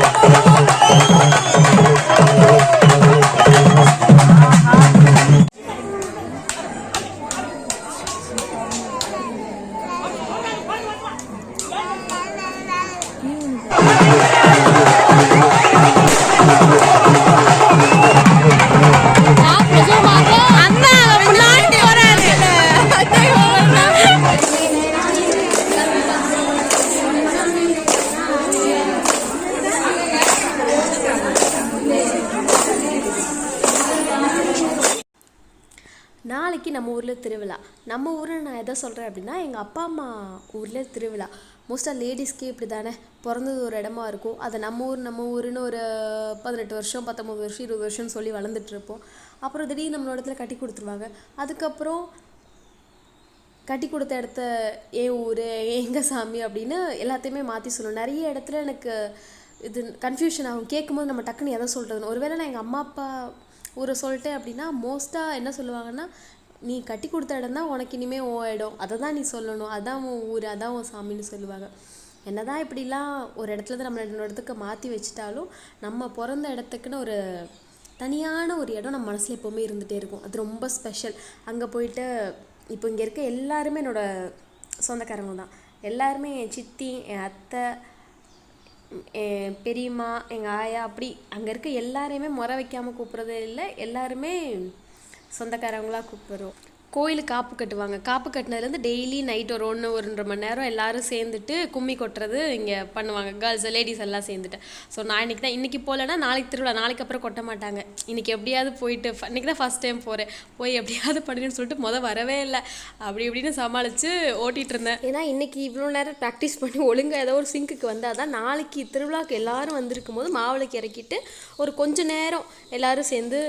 Oh, நம்ம ஊரில் திருவிழா. நம்ம ஊரில் நான் எதை சொல்கிறேன் அப்படின்னா எங்கள் அப்பா அம்மா ஊரில் திருவிழா. மோஸ்ட்டாக லேடிஸ்க்கே இப்படி தானே பிறந்தது ஒரு இடமா இருக்கும். அதை நம்ம ஊர் நம்ம ஊருன்னு ஒரு பதினெட்டு வருஷம் பத்தொம்பது வருஷம் இருபது வருஷம்னு சொல்லி வளர்ந்துட்டு இருப்போம். அப்புறம் திடீர்னு நம்மளோட இடத்துல கட்டி கொடுத்துருவாங்க. அதுக்கப்புறம் கட்டி கொடுத்த இடத்த என் ஊர் எங்கள் சாமி? அப்படின்னு எல்லாத்தையுமே மாற்றி சொல்லணும் நிறைய இடத்துல எனக்கு இது கன்ஃபியூஷன் ஆகும். கேட்கும்போது நம்ம டக்குன்னு எதை சொல்கிறதுன்னு ஒருவேளை நான் எங்கள் அம்மா அப்பா ஊரை சொல்லிட்டேன் அப்படின்னா மோஸ்ட்டாக என்ன சொல்லுவாங்கன்னா நீ கட்டி கொடுத்த இடம் தான் உனக்கு இனிமேல் ஓ இடம் அதை தான் நீ சொல்லணும். அதான் உன் ஊர் அதான் உன் சாமின்னு சொல்லுவாங்க. என்னதான் இப்படிலாம் ஒரு இடத்துல தான் நம்மளை இன்னொரு இடத்துக்கு மாற்றி வச்சுட்டாலும் நம்ம பிறந்த இடத்துக்குன்னு ஒரு தனியான ஒரு இடம் நம்ம மனசில் எப்போவுமே இருந்துகிட்டே இருக்கும். அது ரொம்ப ஸ்பெஷல் அங்கே போயிட்டு இப்போ இங்கே இருக்க எல்லாருமே என்னோட சொந்தக்காரங்க தான். எல்லாருமே என் சித்தி என் அத்தை என் பெரியம்மா எங்கள் ஆயா அப்படி அங்கே இருக்க எல்லாரையுமே முறை வைக்காமல் கூப்பிட்றதே இல்லை. எல்லாருமே சொந்தக்காரவங்களாக கூப்பிடுறோம். கோயிலுக்கு காப்பு கட்டுவாங்க. காப்பு கட்டினதுலேருந்து டெய்லி நைட் ஒரு ஒன்று ஒன்றரை மணி நேரம் எல்லாரும் சேர்ந்துட்டு கும்மி கொட்டுறது இங்கே பண்ணுவாங்க. கேர்ள்ஸ் லேடிஸ் எல்லாம் சேர்ந்துட்டு. ஸோ நான் இன்றைக்கி தான் இன்றைக்கி போகலன்னா நாளைக்கு திருவிழா நாளைக்கு அப்புறம் கொட்ட மாட்டாங்க. இன்றைக்கி எப்படியாவது போயிட்டு இன்றைக்கி தான் ஃபஸ்ட் டைம் போகிறேன் போய் எப்படியாவது பண்ணிடுன்னு சொல்லிட்டு மொதல் வரவே இல்லை. அப்படி இப்படின்னு சமாளித்து ஓட்டிகிட்டு இருந்தேன். ஏன்னா இன்னைக்கு இவ்வளோ நேரம் ப்ராக்டிஸ் பண்ணி ஒழுங்காக ஏதோ ஒரு சிங்க்குக்கு வந்தால் தான் நாளைக்கு திருவிழாவுக்கு எல்லோரும் வந்திருக்கும் போது மாவிளக்கு இறக்கிட்டு ஒரு கொஞ்சம் நேரம் எல்லோரும் சேர்ந்து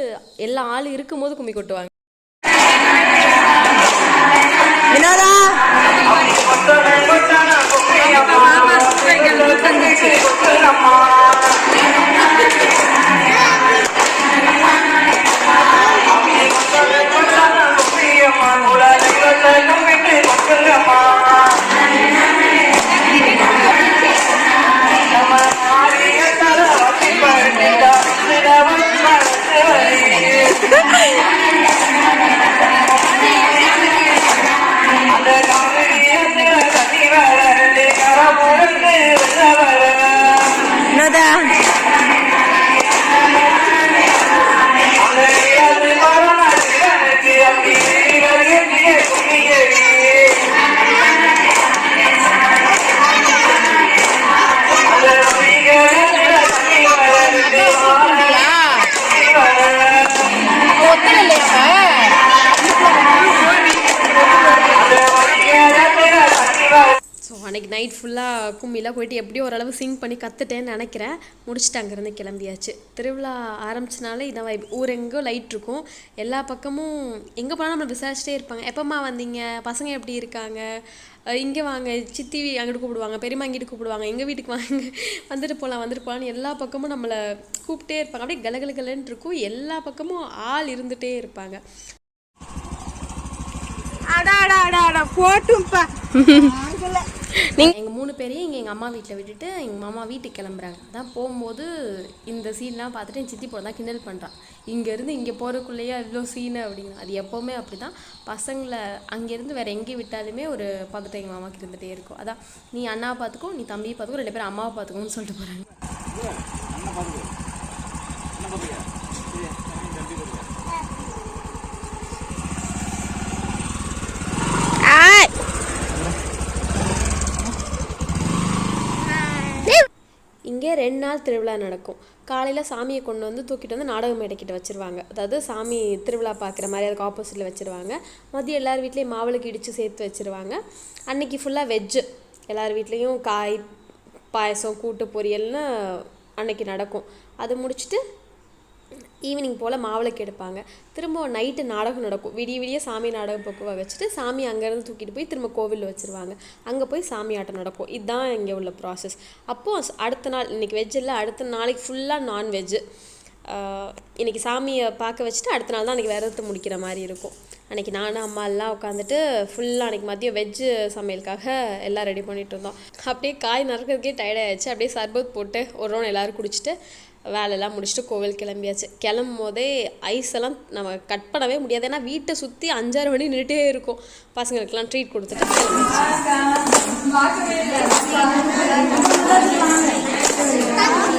எல்லா ஆள் இருக்கும்போது கும்மி கொட்டுவாங்க. కొట్టారా కొట్టారా দাদা ஸோ அன்னைக்கு நைட் ஃபுல்லாக கும்மிலாம் போயிட்டு எப்படியோ ஓரளவு சிங் பண்ணி கற்றுட்டேன்னு நினைக்கிறேன். முடிச்சுட்டு அங்கேருந்து கிளம்பியாச்சு. திருவிழா ஆரம்பிச்சனாலே இதான் வைப் ஊரெங்கோ லைட் இருக்கும். எல்லா பக்கமும் எங்கே போனாலும் நம்மளை விசாரிச்சிட்டே இருப்பாங்க. எப்போம்மா வந்தீங்க? பசங்க எப்படி இருக்காங்க? இங்கே வாங்க. சித்தி அங்கிட்டு கூப்பிடுவாங்க. பெரியம்மா இங்கிட்டு கூப்பிடுவாங்க. எங்கள் வீட்டுக்கு வாங்க. வந்துட்டு போகலாம் வந்துட்டு போகலான்னு எல்லா பக்கமும் நம்மளை கூப்பிட்டே இருப்பாங்க. அப்படியே கலகலகலன்னு இருக்கும். எல்லா பக்கமும் ஆள் இருந்துகிட்டே இருப்பாங்க. அடா அடா அடா அடா போட்டும்பா எங்கள் மூணு பேரையும் இங்கே எங்கள் அம்மா வீட்டில் விட்டுட்டு எங்கள் மாமா வீட்டுக்கு கிளம்புறாங்க. அதான் போகும்போது இந்த சீன்லாம் பார்த்துட்டு என் சித்தி போட தான் கிண்டல் பண்ணுறான் இங்கேருந்து இங்கே போகிறக்குள்ளேயே இவ்வளோ சீனு அப்படிங்கிறான் அது எப்போவுமே அப்படி தான் பசங்களை அங்கேருந்து வேறு எங்கே விட்டாலுமே ஒரு பதட்டம் எங்கள் மாமாக்கு இருந்துகிட்டே இருக்கும். அதான் நீ அண்ணாவை பார்த்துக்கோ நீ தம்பியை பார்த்துக்கோ ரெண்டு பேரும் அம்மாவை பார்த்துக்கோன்னு சொல்லிட்டு போகிறாங்க இங்கே ரெண்டு நாள் திருவிழா நடக்கும். காலையில் சாமியை கொண்டு வந்து தூக்கிட்டு வந்து நாடக மேடைக்கிட்ட வச்சிருவாங்க. அதாவது சாமி திருவிழா பார்க்குற மாதிரி அதுக்கு ஆப்போசிட்டில் வச்சுருவாங்க. மதியம் எல்லார் வீட்லேயும் மாவிளக்கு இடித்து சேர்த்து வச்சிருவாங்க. அன்னைக்கு ஃபுல்லாக வெஜ்ஜு எல்லார் வீட்லேயும் காய் பாயசம் கூட்டு பொரியல்னு அன்னைக்கு நடக்கும். அது முடிச்சுட்டு ஈவினிங் போல் மாவிளக்கு எடுப்பாங்க. திரும்ப நைட்டு நாடகம் நடக்கும். விடிய விடிய சாமி நாடகம் போக்குவா வச்சுட்டு சாமி அங்கேருந்து தூக்கிட்டு போய் திரும்ப கோவிலில் வச்சுருவாங்க. அங்கே போய் சாமி ஆட்டம் நடக்கும். இதுதான் இங்கே உள்ள ப்ராசஸ் அப்போது அடுத்த நாள் இன்றைக்கி வெஜ் இல்லை அடுத்த நாளைக்கு ஃபுல்லாக நான்வெஜ்ஜு இன்றைக்கி சாமியை பார்க்க வச்சுட்டு அடுத்த நாள் தான் அன்றைக்கி விரதத்தை முடிக்கிற மாதிரி இருக்கும். அன்றைக்கி நானும் அம்மா எல்லாம் உட்காந்துட்டு ஃபுல்லாக அன்றைக்கி மதியம் வெஜ்ஜு சமையலுக்காக எல்லாம் ரெடி பண்ணிகிட்டு இருந்தோம். அப்படியே காய் நறுக்கிறதுக்கே டயர்டாகிடுச்சு அப்படியே சர்பத் போட்டு ஒரு ரவுண்ட் எல்லோரும் குடிச்சிட்டு வேலையெல்லாம் முடிச்சுட்டு கோவில் கிளம்பியாச்சு. கிளம்பும் போதே ஐஸ் எல்லாம் நம்ம கட் பண்ணவே முடியாது. ஏன்னா வீட்டை சுற்றி அஞ்சாறு மணி நின்றுட்டே இருக்கும். பசங்களுக்கெல்லாம் ட்ரீட் கொடுத்துட்டு கிளம்பியாச்சு.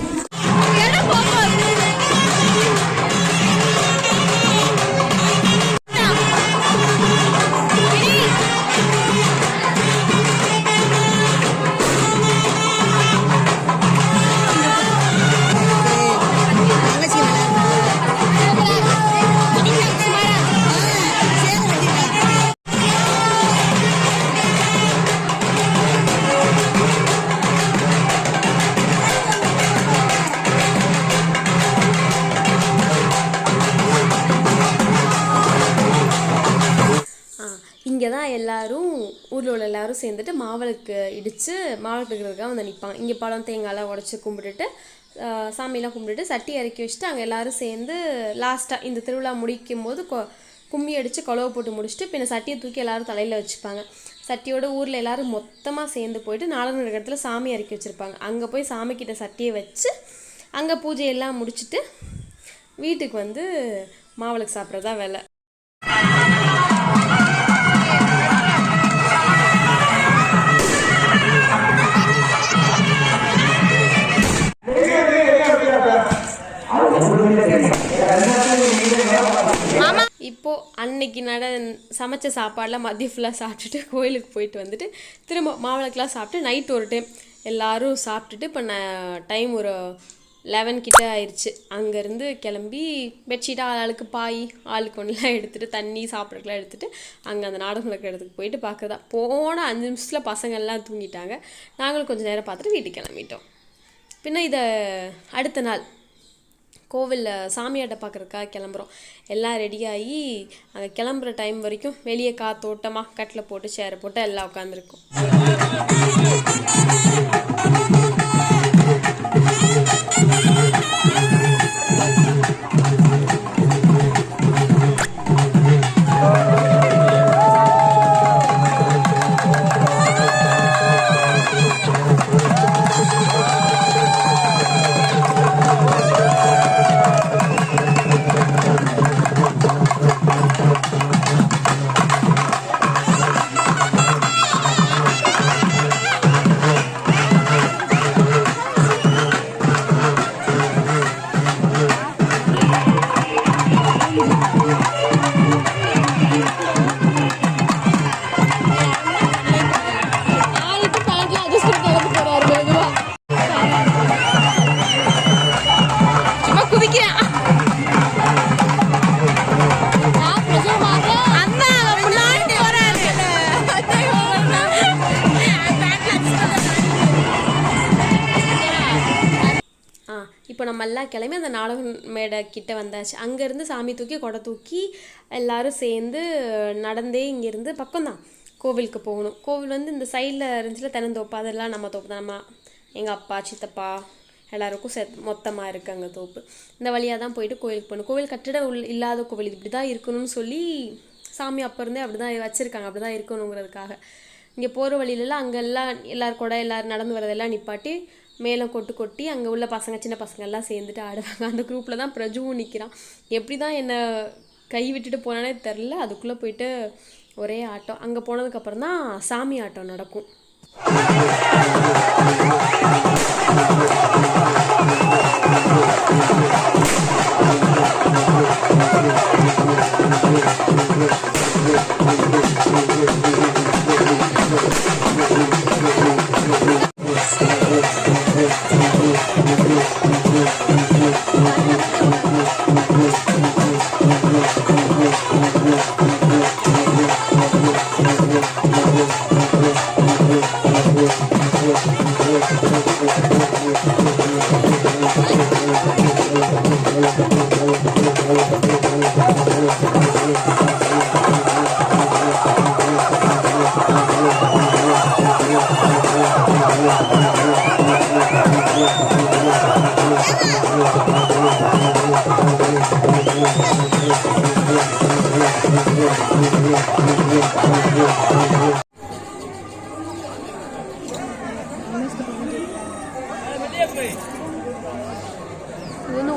எல்லாரும் சேர்ந்துட்டு மாவிளக்கு இடித்து மாவிளக்கு இருக்கிறதுக்காக வந்து நிற்பாங்க இங்கே பழம் தேங்காயெலாம் உடச்சி கும்பிட்டுட்டு சாமியெலாம் சாமியெல்லாம் கும்பிட்டுட்டு சட்டி இறக்கி வச்சுட்டு அங்கே எல்லோரும் சேர்ந்து லாஸ்ட்டாக இந்த திருவிழா முடிக்கும் போது கொ கும்மி அடித்து குழவை போட்டு முடிச்சுட்டு பின்ன சட்டியை தூக்கி எல்லோரும் தலையில் வச்சுப்பாங்க. சட்டியோட ஊரில் எல்லோரும் மொத்தமாக சேர்ந்து போயிட்டு நாடகம் நடக்கிற இடத்துல சாமி இறக்கி வச்சுருப்பாங்க. அங்கே போய் சாமிக்கிட்ட சட்டியை வச்சு அங்கே பூஜையெல்லாம் முடிச்சுட்டு வீட்டுக்கு வந்து மாவிளக்கு சாப்பிட்றதா வேலை. இப்போது அன்னைக்கு நட சமைச்ச சாப்பாடெலாம் மதியம் ஃபுல்லாக சாப்பிட்டுட்டு கோயிலுக்கு போயிட்டு வந்துட்டு திரும்ப மாவிளக்கெலாம் சாப்பிட்டு நைட் ஒரு டைம் எல்லாரும் சாப்பிட்டுட்டு இப்போ நான் டைம் ஒரு லெவன் கிட்ட ஆயிடுச்சு அங்கேருந்து கிளம்பி பெட்ஷீட் ஆளுக்கு பாய் ஆளுக்கு ஒன்றுலாம் எடுத்துகிட்டு தண்ணி சாப்பிட்றதுக்குலாம் எடுத்துகிட்டு அங்கே அந்த நாடகம் இடத்துக்கு போயிட்டு பார்க்குறதா போன அஞ்சு நிமிஷத்தில் பசங்கள்லாம் தூங்கிட்டாங்க. நாங்களும் கொஞ்சம் நேரம் பார்த்துட்டு வீட்டுக்கு கிளம்பிட்டோம். பின்ன இதை அடுத்த நாள் கோவிலில் சாமியாட்ட பார்க்குறதுக்காக கிளம்புறோம். எல்லாம் ரெடியாகி அங்கே கிளம்புற டைம் வரைக்கும் வெளியே காத்தோட்டமாக கட்டில் போட்டு சேரை போட்டு எல்லாம் உட்காந்துருக்கும் Thank கிளம்பி அந்த நாடக மேடை கிட்ட வந்தாச்சு. அங்கேருந்து சாமி தூக்கி கொடை தூக்கி எல்லாரும் சேர்ந்து நடந்தே இங்கேருந்து பக்கம்தான் கோவிலுக்கு போகணும். கோவில் வந்து இந்த சைடில் இருந்துச்சுல தென்னந்தோப்பு அதெல்லாம் நம்ம தோப்பு தான். நம்ம எங்கள் அப்பா சித்தப்பா எல்லாருக்கும் செத் மொத்தமாக இருக்குது அங்கே தோப்பு. இந்த வழியாக தான் போயிட்டு கோயிலுக்கு போகணும். கோவில் கட்டிட உள் இல்லாத கோவில் இப்படி தான் இருக்கணும்னு சொல்லி சாமி அப்போ இருந்தே அப்படி தான் வச்சுருக்காங்க. அப்படி தான் இருக்கணுங்கிறதுக்காக. இங்கே போகிற வழியிலலாம் அங்கெல்லாம் எல்லோரும் கூட எல்லோரும் நடந்து வரதெல்லாம் நிப்பாட்டி மேலம் கொட்டு கொட்டி அங்கே உள்ள பசங்க சின்ன பசங்க எல்லாம் சேர்ந்துட்டு ஆடுவாங்க. அந்த குரூப்பில் தான் பிரஜுவும் நிற்கிறான் எப்படி தான் என்னை கை விட்டுட்டு போனானே தெரில அதுக்குள்ளே போயிட்டு ஒரே ஆட்டம். அங்கே போனதுக்கப்புறம் தான் சாமி ஆட்டம் நடக்கும்.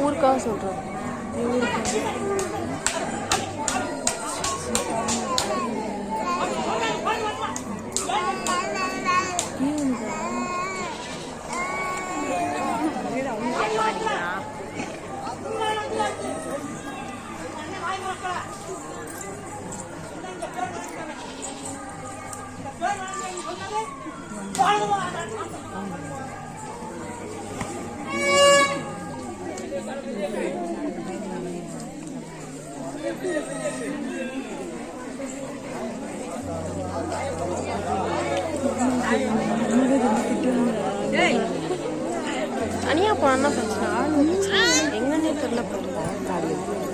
ஊருக்காக சொல்கிறோம் தனியாக போனோம்னா பிரச்சனை. பிரச்சனை. எங்கன்னே தெரில போகிறது அதுதான்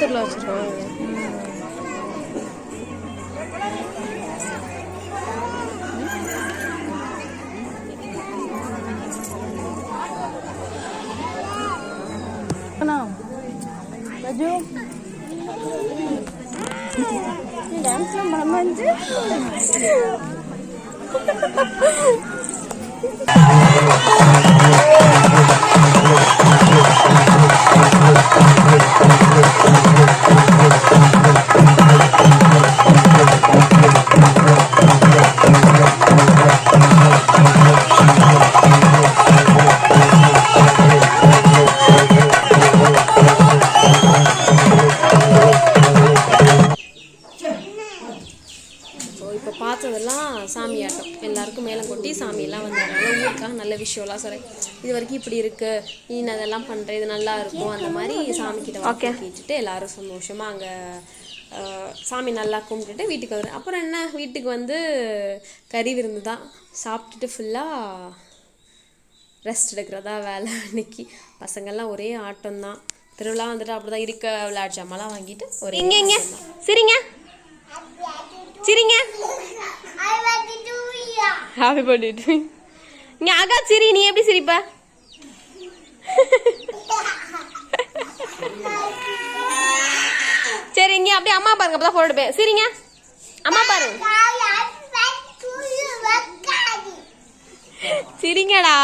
தெரில வச்சுருக்கோம் Baju. டான்ஸ்லாம் பண்ண வந்து ஸோ பார்த்ததெல்லாம் சாமி ஆட்டம் எல்லாருக்கும் மேலே கொட்டி சாமியெல்லாம் வந்தாங்க ஊருக்காக நல்ல விஷயம்லாம் சொல்கிறேன் இது வரைக்கும் இப்படி இருக்கு நீ அதெல்லாம் பண்ணுறேன் இது நல்லா இருக்கும் அந்த மாதிரி சாமி கிட்ட வாக்கே கேட்டுட்டு எல்லாரும் சந்தோஷமாக அங்கே சாமி நல்லா கும்பிட்டுட்டு வீட்டுக்கு வருவேன் அப்புறம் என்ன வீட்டுக்கு வந்து கறி விருந்து தான். சாப்பிட்டுட்டு ஃபுல்லாக ரெஸ்ட் எடுக்கிறதா வேலை. அன்னைக்கு பசங்கள்லாம் ஒரே ஆட்டம் தான் திருவிழா வந்துட்டு அப்படிதான் இருக்க விளையாட்டு ஜாமான்லாம் வாங்கிட்டு ஒரே சிரிங்க. ஹாப்பி பர்த்டே நீ அகா சிரி நீ எப்படி சிரிப்ப? சரி இங்க அப்படியே அம்மா பாருங்க அப்பதான் போட்டு போய் சரிங்க. அம்மா பாருங்க சரிங்கடா.